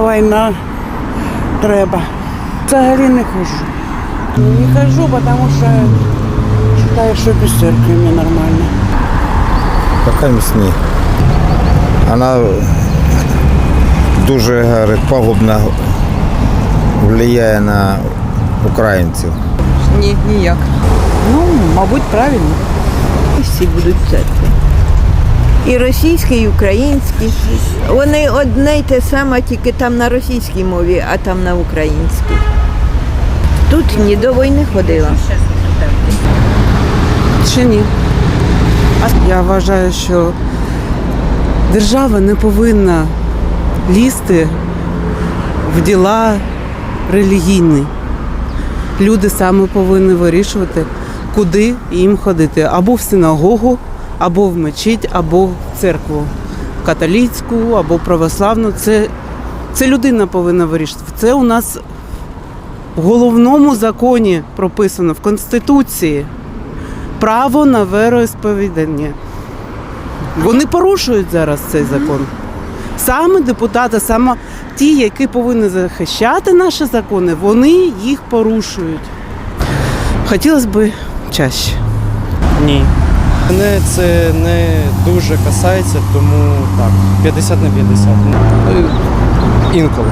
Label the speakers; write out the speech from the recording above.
Speaker 1: Війна треба. Взагалі не хожу. Не хожу, тому що вважаю, що без церкви мені нормально.
Speaker 2: Пока ні. Вона дуже говорить, пагубно впливає на українців.
Speaker 3: Ні, ніяк.
Speaker 1: Ну, мабуть, правильно.
Speaker 4: Всі будуть в церкві. І російські, і українські. Вони одне й те саме, тільки там на російській мові, а там на українській. Тут ні до війни ходила.
Speaker 1: Чи ні? Я вважаю, що держава не повинна лізти в діла релігійні. Люди саме повинні вирішувати, куди їм ходити. Або в синагогу, або в мечеть, або в церкву католицьку, або православну. Це, це людина повинна вирішувати. Це у нас в головному законі прописано в Конституції право на вероісповідання. Вони порушують зараз цей закон. Саме депутати, саме ті, які повинні захищати наші закони, вони їх порушують. Хотілося б чаще.
Speaker 5: Ні. Мене це не дуже касається, тому так, 50 на 50. Е, Інколи.